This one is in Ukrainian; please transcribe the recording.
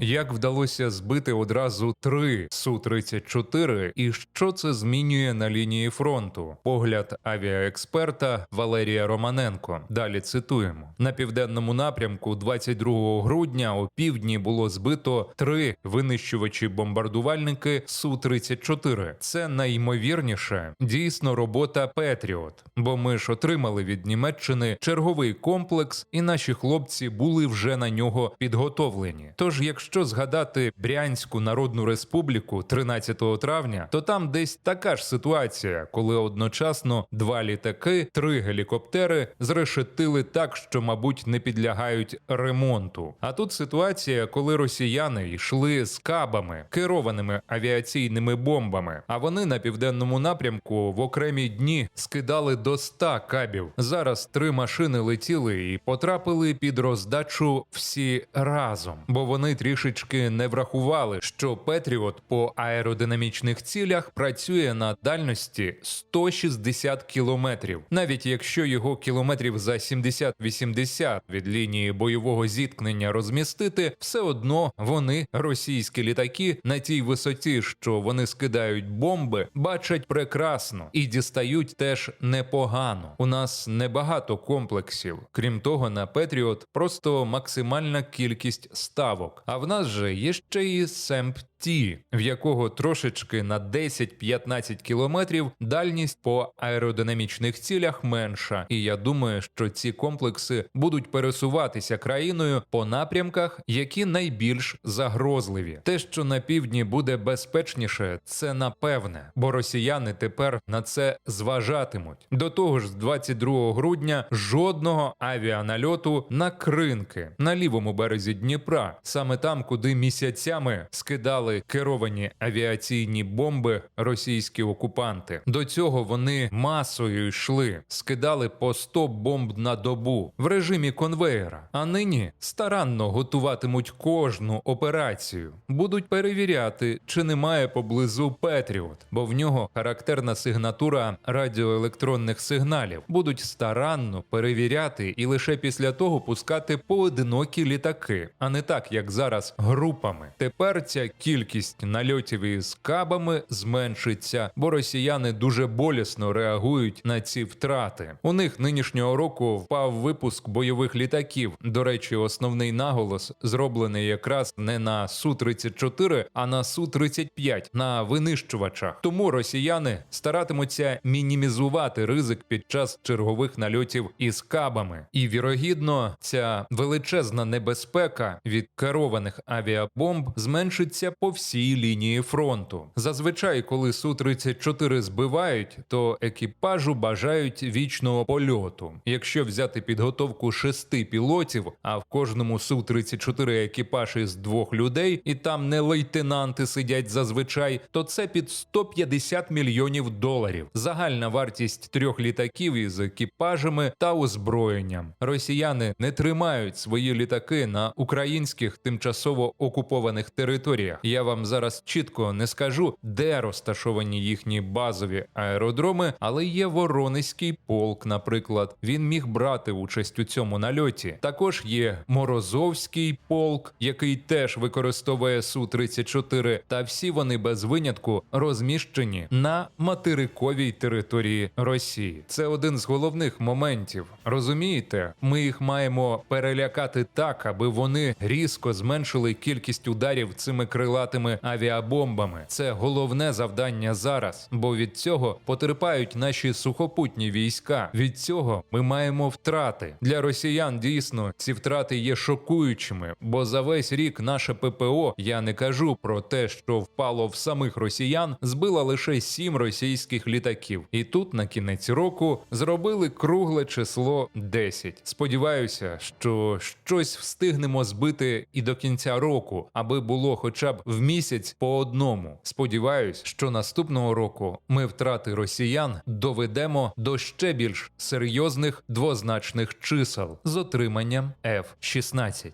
як вдалося збити одразу три Су-34 і що це змінює на лінії фронту. Погляд авіаексперта Валерія Романенко. Далі цитуємо: на південному напрямку, 22 грудня, о півдні було збито три винищувачі бомбардувальники Су-34. Це найімовірніше дійсно робота Петріот, бо ми ж отримали від Німеччини черговий комплекс, і наші хлопці були вже на нього підготовлені. Тож, якщо згадати Брянську Народну Республіку 13 травня, то там десь така ж ситуація, коли одночасно два літаки, три гелікоптери зрешетили так, що, мабуть, не підлягають ремонту. А тут ситуація, коли росіяни йшли з кабами, керованими авіаційними бомбами, а вони на південному напрямку в окремі дні скидали до 100 кабів. Зараз три машини летіли і потрапили під роздачу всі разом, бо вони трішечки не врахували, що Петріот по аеродинамічних цілях працює на дальності 160 кілометрів, навіть якщо його кілометрів за 70-80 від лінії бойового зіткнення розмістити, все одно вони російські літаки на тій висоті, що вони скидають бомби, бачать прекрасно і дістають теж непогано. У нас небагато комплексів. Крім того, на Петріот просто максимальна кількість ставок. А в нас же є ще і семп. Ті, в якого трошечки на 10-15 кілометрів дальність по аеродинамічних цілях менша, і я думаю, що ці комплекси будуть пересуватися країною по напрямках, які найбільш загрозливі. Те, що на півдні буде безпечніше, це напевне, бо росіяни тепер на це зважатимуть. До того ж, з 22 грудня жодного авіанальоту на кринки на лівому березі Дніпра, саме там, куди місяцями скидали керовані авіаційні бомби російські окупанти. До цього вони масою йшли, скидали по 100 бомб на добу в режимі конвеєра. А нині старанно готуватимуть кожну операцію, будуть перевіряти, чи немає поблизу Петріот, бо в нього характерна сигнатура радіоелектронних сигналів. Будуть старанно перевіряти і лише після того пускати поодинокі літаки, а не так, як зараз групами. Тепер ця кількість нальотів із кабами зменшиться, бо росіяни дуже болісно реагують на ці втрати. У них нинішнього року впав випуск бойових літаків. До речі, основний наголос зроблений якраз не на су 34 а на су 35 на винищувачах. Тому росіяни старатимуться мінімізувати ризик під час чергових нальотів із кабами. І вірогідно, ця величезна небезпека від керованих авіабомб зменшиться по всій лінії фронту. Зазвичай, коли су 34 збивають, то екіпажу бажають вічного польоту. Якщо взяти підготовку шести пілотів, а в кожному су 34 екіпаж із двох людей, і там не лейтенанти сидять зазвичай, то це під 150 мільйонів доларів. Загальна вартість трьох літаків із екіпажами та озброєнням. Росіяни не тримають свої літаки на українських тимчасово окупованих територіях. Я вам зараз чітко не скажу, де розташовані їхні базові аеродроми, але є Воронезький полк, наприклад. Він міг брати участь у цьому нальоті. Також є Морозовський полк, який теж використовує су 34 та всі вони без винятку розміщені на материковій території Росії. Це один з головних моментів. Розумієте, ми їх маємо перелякати так, аби вони різко зменшили кількість ударів цими крилатими авіабомбами. Це головне завдання зараз, бо від цього потерпають наші сухопутні війська. Від цього ми маємо втрати для росіян. Дійсно, ці втрати є шокуючими, бо за весь рік наше ППО, я не кажу про те, що впало в самих росіян, збила лише сім російських літаків. І тут на кінець року зробили кругле число 10. Сподіваюся, що щось встигнемо збити і до кінця року, аби було хоча б в місяць по одному. Сподіваюсь, що наступного року ми втрати росіян доведемо до ще більш серйозних двозначних чисел з отриманням F-16.